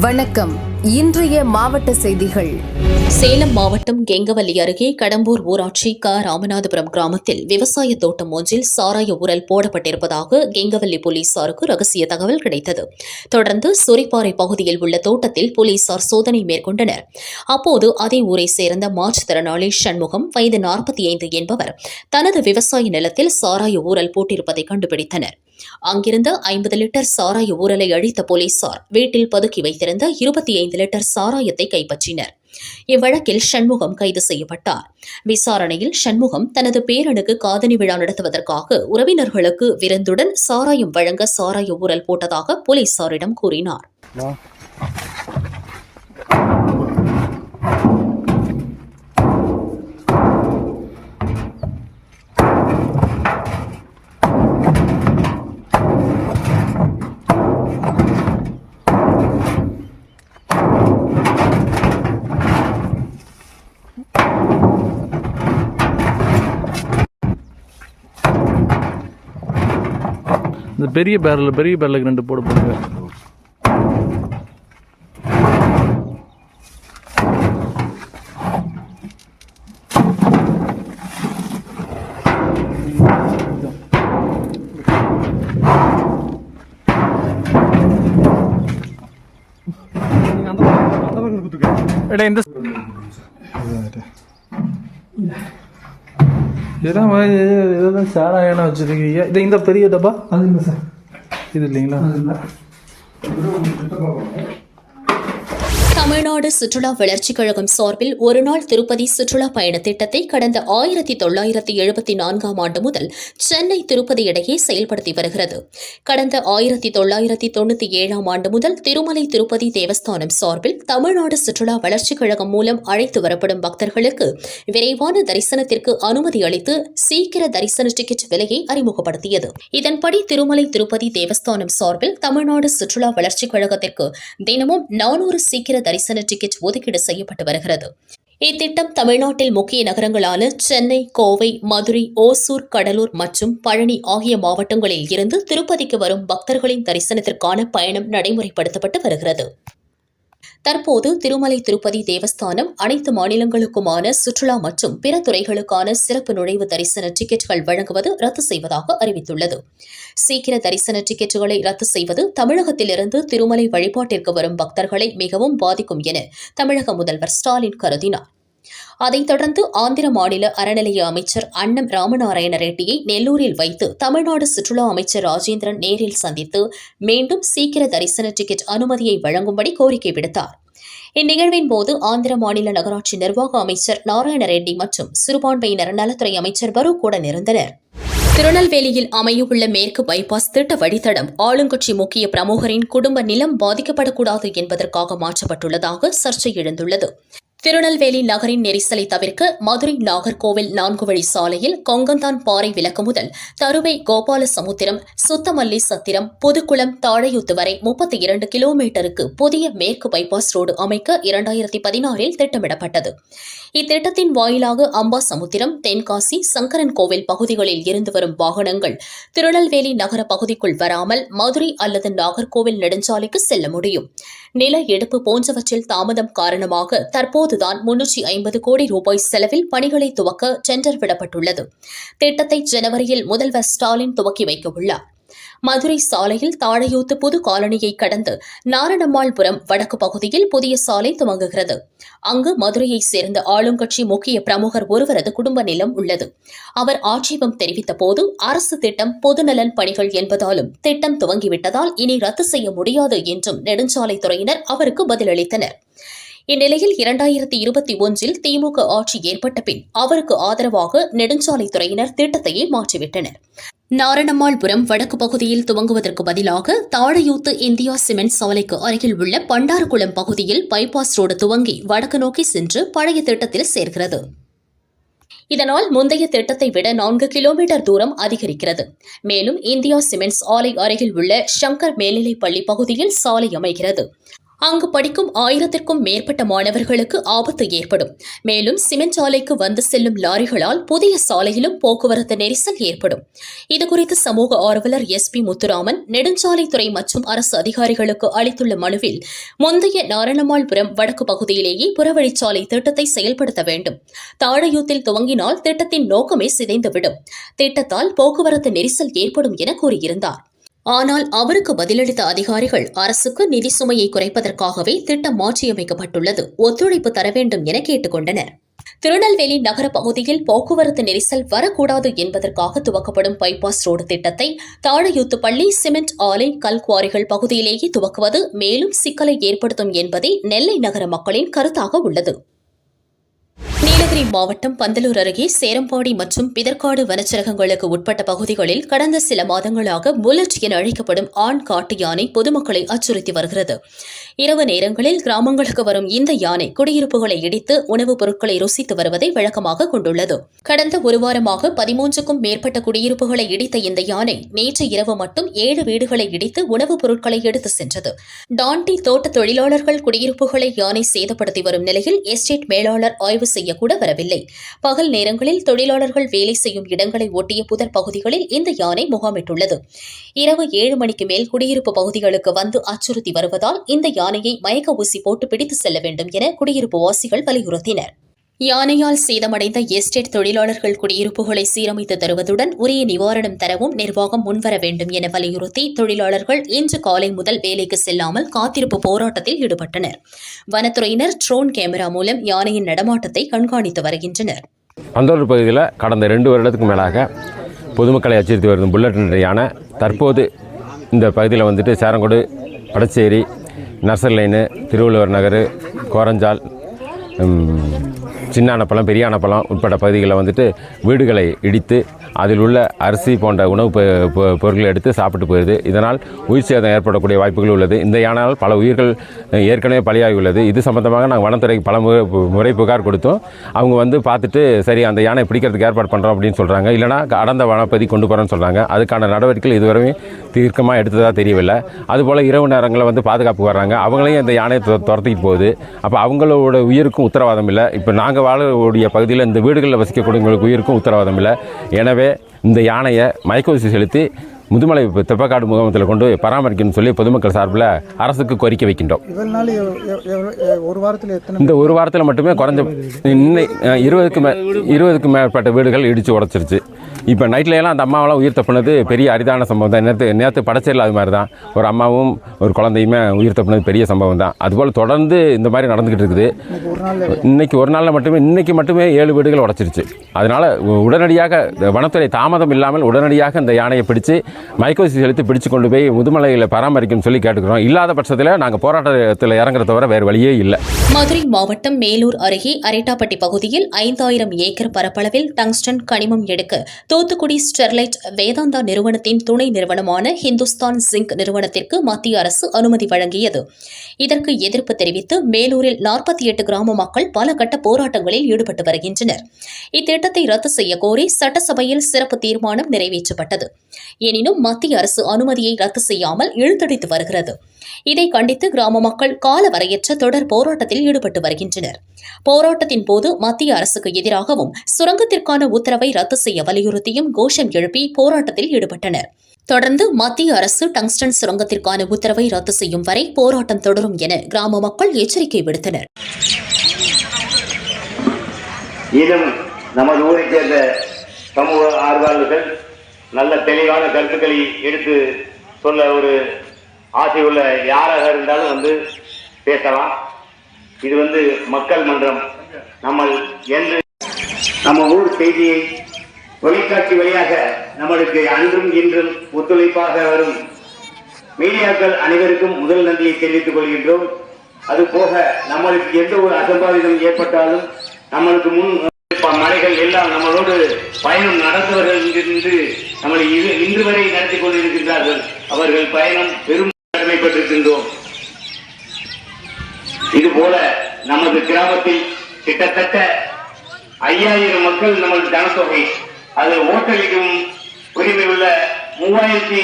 வணக்கம். இன்றைய மாவட்ட செய்திகள். சேலம் மாவட்டம் கெங்கவல்லி அருகே கடம்பூர் ஊராட்சி க. ராமநாதபுரம் கிராமத்தில் விவசாய தோட்டம் ஒன்றில் சாராய உரல் போடப்பட்டிருப்பதாக கெங்கவல்லி போலீசாருக்கு ரகசிய தகவல் கிடைத்தது. தொடர்ந்து சுரிப்பாறை பகுதியில் உள்ள தோட்டத்தில் போலீசார் சோதனை மேற்கொண்டனர். அப்போது அதே ஊரை சேர்ந்த மாற்றுத்திறனாளி சண்முகம் வயது நாற்பத்தி ஐந்து என்பவர் தனது விவசாய நிலத்தில் சாராய ஊரல் போட்டிருப்பதை கண்டுபிடித்தனர். அங்கிருந்த ஐம்பது லிட்டர் சாராய ஊரலை அழித்த போலீசார் வீட்டில் பதுக்கி வைத்திருந்த இருபத்தி ஐந்து லிட்டர் சாராயத்தை கைப்பற்றினர். இவ்வழக்கில் சண்முகம் கைது செய்யப்பட்டார். விசாரணையில் சண்முகம் தனது பேரனுக்கு காதணி விழா நடத்துவதற்காக உறவினர்களுக்கு விருந்துடன் சாராயம் வழங்க சாராய ஊரல் போட்டதாக போலீசாரிடம் கூறினார். பெரிய பேரல் பெரிய பேரலுக்கு ரெண்டு போட போடுங்க. எடா இந்த இதெல்லாம் இதெல்லாம் சாராயம் வச்சிருக்கீங்க. இது இந்த பெரிய டப்பா? அது இல்லை சார் இது இல்லைங்களா? அது இல்லை. தமிழ்நாடு சுற்றுலா வளர்ச்சிக் கழகம் சார்பில் ஒருநாள் திருப்பதி சுற்றுலா பயண திட்டத்தை கடந்த ஆயிரத்தி தொள்ளாயிரத்தி எழுபத்தி நான்காம் ஆண்டு முதல் சென்னை திருப்பதி இடையே செயல்படுத்தி வருகிறது. கடந்த ஆயிரத்தி தொள்ளாயிரத்தி தொண்ணூத்தி ஏழாம் ஆண்டு முதல் திருமலை திருப்பதி தேவஸ்தானம் சார்பில் தமிழ்நாடு சுற்றுலா வளர்ச்சிக் கழகம் மூலம் அழைத்து வரப்படும் பக்தர்களுக்கு விரைவான தரிசனத்திற்கு அனுமதி அளித்து சீக்கிர தரிசன டிக்கெட் விலையை அறிமுகப்படுத்தியது. இதன்படி திருமலை திருப்பதி தேவஸ்தானம் சார்பில் தமிழ்நாடு சுற்றுலா வளர்ச்சிக் கழகத்திற்கு தினமும் நானூறு சீக்கிர தரிசன டிக்கெட் ஒதுக்கீடு செய்யப்பட்டு வருகிறது. இத்திட்டம் தமிழ்நாட்டில் முக்கிய நகரங்களான சென்னை கோவை மதுரை ஓசூர் கடலூர் மற்றும் பழனி ஆகிய மாவட்டங்களில் இருந்து திருப்பதிக்கு வரும் பக்தர்களின் தரிசனத்திற்கான பயணம் நடைமுறைப்படுத்தப்பட்டு வருகிறது. தற்போது திருமலை திருப்பதி தேவஸ்தானம் அனைத்து மாநிலங்களுக்குமான சுற்றுலா மற்றும் பிற துறைகளுக்கான சிறப்பு நுழைவு தரிசன டிக்கெட்டுகள் வழங்குவது ரத்து செய்வதாக அறிவித்துள்ளது. சீக்கிர தரிசன டிக்கெட்டுகளை ரத்து செய்வது தமிழகத்திலிருந்து திருமலை வழிபாட்டிற்கு வரும் பக்தர்களை மிகவும் பாதிக்கும் என தமிழக முதல்வர் ஸ்டாலின் கருதினார். அதைத் தொடர்ந்து ஆந்திர மாநில அறநிலைய அமைச்சர் அன்னம் ராமநாராயண ரெட்டியை நெல்லூரில் வைத்து தமிழ்நாடு சுற்றுலா அமைச்சர் ராஜேந்திரன் நேரில் சந்தித்து மீண்டும் சீக்கிர தரிசன டிக்கெட் அனுமதியை வழங்கும்படி கோரிக்கை விடுத்தார். இந்நிகழ்வின் போது ஆந்திர மாநில நகராட்சி நிர்வாக அமைச்சர் நாராயண ரெட்டி மற்றும் சிறுபான்மையினர் நலத்துறை அமைச்சர் பரு கூட இருந்தனர் திருநெல்வேலியில் அமையவுள்ள மேற்கு பைபாஸ் திட்ட வழித்தடம் ஆளுங்கட்சி முக்கிய பிரமுகரின் குடும்ப நிலம் பாதிக்கப்படக்கூடாது என்பதற்காக மாற்றப்பட்டுள்ளதாக சர்ச்சை எழுந்துள்ளது. திருநெல்வேலி நகரின் நெரிசலை தவிர்க்க மதுரை நாகர்கோவில் நான்கு வழி சாலையில் கொங்கந்தான் பாறை விலக்கு முதல் தருவை கோபாலசமுத்திரம் சுத்தமல்லி சத்திரம் புதுக்குளம் தாழையூத்து வரை முப்பத்தி இரண்டு கிலோமீட்டருக்கு புதிய மேற்கு பைபாஸ் ரோடு அமைக்க இரண்டாயிரத்தி பதினாறில் திட்டமிடப்பட்டது. இத்திட்டத்தின் வாயிலாக அம்பா சமுத்திரம் தென்காசி சங்கரன் கோவில் பகுதிகளில் இருந்து வரும் வாகனங்கள் திருநெல்வேலி நகர பகுதிக்குள் வராமல் மதுரை அல்லது நாகர்கோவில் நெடுஞ்சாலைக்கு செல்ல முடியும். நில எடுப்பு போன்றவற்றில் தாமதம் காரணமாக தற்போது தற்போதுதான் முன்னூற்றி ஐம்பது கோடி ரூபாய் செலவில் பணிகளை துவக்க டெண்டர் விடப்பட்டுள்ளது. திட்டத்தை ஜனவரியில் முதல்வர் ஸ்டாலின் துவக்கி வைக்க உள்ளார் மதுரை சாலையில் தாழையூத்து புது காலனியை கடந்து நாரணம்மாள்புரம் வடக்கு பகுதியில் புதிய சாலை துவங்குகிறது. அங்கு மதுரையைச் சேர்ந்த ஆளுங்கட்சி முக்கிய பிரமுகர் ஒருவரது குடும்ப நிலம் உள்ளது. அவர் ஆட்சேபம் தெரிவித்த போது அரசு திட்டம் பொதுநலன் பணிகள் என்பதாலும் திட்டம் துவங்கிவிட்டதால் இனி ரத்து செய்ய முடியாது என்றும் நெடுஞ்சாலைத்துறையினர் அவருக்கு பதிலளித்தனர். இந்நிலையில் இரண்டாயிரத்தி இருபத்தி ஒன்றில் திமுக ஆட்சி ஏற்பட்ட பின் அவருக்கு ஆதரவாக நெடுஞ்சாலைத்துறையினர் திட்டத்தையே மாற்றிவிட்டனர். நாரணம்மாள்புரம் வடக்கு பகுதியில் துவங்குவதற்கு பதிலாக தாழையூத்து இந்தியா சிமெண்ட் சாலைக்கு அருகில் உள்ள பண்டாரகுளம் பகுதியில் பைபாஸ் ரோடு துவங்கி வடக்கு நோக்கி சென்று பழைய திட்டத்தில் சேர்கிறது. இதனால் முந்தைய திட்டத்தை விட நான்கு கிலோமீட்டர் தூரம் அதிகரிக்கிறது. மேலும் இந்தியா சிமெண்ட்ஸ் ஆலை அருகில் உள்ள சங்கர் மேல்நிலைப்பள்ளி பகுதியில் சாலை அமைகிறது. அங்கு படிக்கும் ஆயிரத்திற்கும் மேற்பட்ட மாணவர்களுக்கு ஆபத்து ஏற்படும். மேலும் சிமெண்ட் சாலைக்கு வந்து செல்லும் லாரிகளால் புதிய சாலையிலும் போக்குவரத்து நெரிசல் ஏற்படும். இதுகுறித்து சமூக ஆர்வலர் எஸ் பி முத்துராமன் நெடுஞ்சாலைத்துறை மற்றும் அரசு அதிகாரிகளுக்கு அளித்துள்ள மனுவில் முந்தைய நாரணமாள்புரம் வடக்கு பகுதியிலேயே புறவழிச்சாலை திட்டத்தை செயல்படுத்த வேண்டும். தாழையூத்தில் துவங்கினால் திட்டத்தின் நோக்கமே சிதைந்துவிடும். திட்டத்தால் போக்குவரத்து நெரிசல் ஏற்படும் என கூறியிருந்தார். ஆனால் அவருக்கு பதிலளித்த அதிகாரிகள் அரசுக்கு நிதி சுமையை குறைப்பதற்காகவே திட்டம் மாற்றியமைக்கப்பட்டுள்ளது. ஒத்துழைப்பு தர வேண்டும் என கேட்டுக்கொண்டனர். திருநெல்வேலி நகர பகுதியில் போக்குவரத்து நெரிசல் வரக்கூடாது என்பதற்காக துவக்கப்படும் பைபாஸ் ரோடு திட்டத்தை தாழையூத்து பள்ளி சிமெண்ட் ஆலை கல்குவாரிகள் பகுதியிலேயே துவக்குவது மேலும் சிக்கலை ஏற்படுத்தும் என்பதே நெல்லை நகர மக்களின் கருத்தாக உள்ளது. நீலகிரி மாவட்டம் பந்தலூர் அருகே சேரம்பாடி மற்றும் பிதற்காடு வனச்சரகங்களுக்கு உட்பட்ட பகுதிகளில் கடந்த சில மாதங்களாக புல்லட் என அழைக்கப்படும் ஆண் காட்டு யானை பொதுமக்களை அச்சுறுத்தி வருகிறது. இரவு நேரங்களில் கிராமங்களுக்கு வரும் இந்த யானை குடியிருப்புகளை இடித்து உணவுப் பொருட்களை ருசித்து வருவதை வழக்கமாக கொண்டுள்ளது. கடந்த ஒரு வாரமாக பதிமூன்றுக்கும் மேற்பட்ட குடியிருப்புகளை இடித்த இந்த யானை நேற்று இரவு மட்டும் ஏழு வீடுகளை இடித்து உணவுப் பொருட்களை எடுத்து சென்றது. டாண்டி தோட்ட தொழிலாளர்கள் குடியிருப்புகளை யானை சேதப்படுத்தி வரும் நிலையில் எஸ்டேட் மேலாளர் ஆய்வு செய்யக்கூட வரவில்லை. பகல் நேரங்களில் தொழிலாளர்கள் வேலை செய்யும் இடங்களை ஒட்டிய புதர் பகுதிகளில் இந்த யானை முகாமிட்டுள்ளது. இரவு ஏழு மணிக்கு மேல் குடியிருப்பு பகுதிகளுக்கு வந்து அச்சுறுத்தி வருவதால் இந்த யானை யானையை மயக்க ஊசி போட்டு பிடித்து செல்ல வேண்டும் என குடியிருப்பு வாசிகள் வலியுறுத்தினர். யானையால் சேதமடைந்த எஸ்டேட் தொழிலாளர்கள் குடியிருப்புகளை சீரமைத்து தருவதுடன் உரிய நிவாரணம் தரவும் நிர்வாகம் முன்வர வேண்டும் என வலியுறுத்தி தொழிலாளர்கள் இன்று காலை முதல் வேலைக்கு செல்லாமல் காத்திருப்பு போராட்டத்தில் ஈடுபட்டனர். வனத்துறையினர் ட்ரோன் கேமரா மூலம் யானையின் நடமாட்டத்தை கண்காணித்து வருகின்றனர். பந்தலூர் பகுதியில் கடந்த ரெண்டு வருடத்துக்கு மேலாக பொதுமக்களை அச்சுறுத்தி வரும் புல்லட் யானை தற்போது இந்த பகுதியில் வந்துட்டு சேரங்கோடு படச்சேரி நர்சர் லைனு திருவள்ளுவர் நகர் கோரஞ்சால் சின்ன அணப்பழம் பெரிய அணப்பழம் உட்பட்ட பகுதிகளில் வந்துட்டு வீடுகளை இடித்து அதில் உள்ள அரிசி போன்ற உணவு பொ- பொருட்களை எடுத்து சாப்பிட்டு போயிடுது இதனால் உயிர் சேதம் ஏற்படக்கூடிய வாய்ப்புகள் உள்ளது. இந்த யானையால் பல உயிர்கள் ஏற்கனவே பலியாகி உள்ளது இது சம்பந்தமாக நாங்கள் வனத்துறைக்கு பல முறை முறை புகார் கொடுத்தோம். அவங்க வந்து பார்த்துட்டு சரி அந்த யானை பிடிக்கிறதுக்கு ஏற்பாடு பண்ணுறோம் அப்படின்னு சொல்கிறாங்க இல்லைனா அடர்ந்த வனப்பதி கொண்டு போகிறோன்னு சொல்கிறாங்க அதுக்கான நடவடிக்கைகள் இதுவரையும் தீர்க்கமாக எடுத்ததாக தெரியவில்லை. அதுபோல் இரவு நேரங்களில் வந்து பாதுகாப்பு வர்றாங்க. அவங்களையும் இந்த யானையை துர- துரத்திட்டு போகுது. அப்போ அவங்களோட உயிருக்கும் உத்தரவாதம் இல்லை. இப்போ நாங்கள் வாழக்கூடிய பகுதியில் இந்த வீடுகளில் வசிக்கக்கூடியவங்களுக்கு உயிருக்கும் உத்தரவாதம் இல்லை. எனவே இந்த யானையை மயக்கூசி செலுத்தி முதுமலை தெப்பக்காடு முகாமத்தில் கொண்டு பராமரிக்கணும்னு சொல்லி பொதுமக்கள் சார்பில் அரசுக்கு கோரிக்கை வைக்கின்றோம். ஒரு வாரத்தில் இந்த ஒரு வாரத்தில் மட்டுமே குறைஞ்ச இன்னை அஹ், இருபதுக்கு மே இருபதுக்கு மேற்பட்ட வீடுகள் இடித்து உடச்சிருச்சு. இப்போ நைட்ல எல்லாம் அந்த அம்மாவெல்லாம் உயிர் தப்புனது பெரிய அரிதான சம்பவம் தான். நேற்று நேற்று படச்சேரில் அது மாதிரி தான். ஒரு அம்மாவும் ஒரு குழந்தையுமே உயிர் தப்புனது பெரிய சம்பவம் தான். அதுபோல் தொடர்ந்து இந்த மாதிரி நடந்துக்கிட்டு இருக்குது. இன்னைக்கு ஒரு நாளில் மட்டுமே இன்னைக்கு மட்டுமே ஏழு வீடுகள் உடச்சிருச்சு. அதனால் உடனடியாக வனத்துறை தாமதம் இல்லாமல் உடனடியாக இந்த யானையை பிடிச்சு மைக்கோசி செலுத்தி பிடிச்சு கொண்டு போய் முதுமலையில் பராமரிக்கணும்னு சொல்லி கேட்டுக்கிறோம். இல்லாத பட்சத்தில் நாங்கள் போராட்டத்தில் இறங்குறத தவிர வேறு வழியே இல்லை. மதுரை மாவட்டம் மேலூர் அருகே அரேட்டாப்பட்டி பகுதியில் ஐந்தாயிரம் ஏக்கர் பரப்பளவில் டங்ஸ்டன் கனிமம் எடுக்க தூத்துக்குடி ஸ்டெர்லைட் வேதாந்தா நிறுவனத்தின் துணை நிறுவனமான ஹிந்துஸ்தான் ஜிங்க் நிறுவனத்திற்கு மத்திய அரசு அனுமதி வழங்கியது. இதற்கு எதிர்ப்பு தெரிவித்து மேலூரில் நாற்பத்தி எட்டு கிராம மக்கள் பல கட்ட போராட்டங்களில் ஈடுபட்டு வருகின்றனர். இத்திட்டத்தை ரத்து செய்ய கோரி சட்டசபையில் சிறப்பு தீர்மானம் நிறைவேற்றப்பட்டது. எனினும் மத்திய அரசு அனுமதியை ரத்து செய்யாமல் இழுத்தடித்து வருகிறது. இதை கண்டித்து கிராம மக்கள் காலவரையற்ற தொடர் போராட்டத்தில் ஈடுபட்டு வருகின்றனர். போராட்டத்தின் போது மத்திய அரசுக்கு எதிராகவும் சுரங்கத்திற்கான உத்தரவை ரத்து செய்ய வலியுறுத்தியும் கோஷம் எழுப்பி போராட்டத்தில் ஈடுபட்டனர். தொடர்ந்து மத்திய அரசு டங்ஸ்டன் சுரங்கத்திற்கான உத்தரவை ரத்து செய்யும் வரை போராட்டம் தொடரும் என கிராம மக்கள் எச்சரிக்கை விடுத்தனர். நமது ஊரைச் சேர்ந்த சமூக ஆர்வலர்கள் நல்ல தெளிவான கருத்துக்களை எடுத்து சொல்ல ஒரு ஆசை உள்ள யாராக இருந்தாலும் வந்து பேசலாம். இது வந்து மக்கள் மன்றம். நம்ம என்று நம்ம ஊர் செய்தியை தொலைக்காட்சி வழியாக நம்மளுக்கு அன்றும் இன்றும் ஒத்துழைப்பாக வரும் மீடியாக்கள் அனைவருக்கும் முதல் நன்றியை தெரிவித்துக் கொள்கின்றோம். அது போக நம்மளுக்கு எந்த ஒரு அசம்பாவிதம் ஏற்பட்டாலும் நம்மளுக்கு முன் மலைகள் எல்லாம் நம்மளோடு பயணம் நடந்தவர்கள் என்று நம்மளை இது இன்று வரை நடத்தி கொண்டிருக்கின்றார்கள். அவர்கள் பயணம் பெரும் கடமைப்பட்டிருக்கின்றோம் இது போல நமது கிராமத்தில் கிட்டத்தட்ட ஐயாயிரம் மக்கள் நமது ஜனத்தொகை. அது ஓட்டளிக்கும் உரிமை உள்ள மூவாயிரத்தி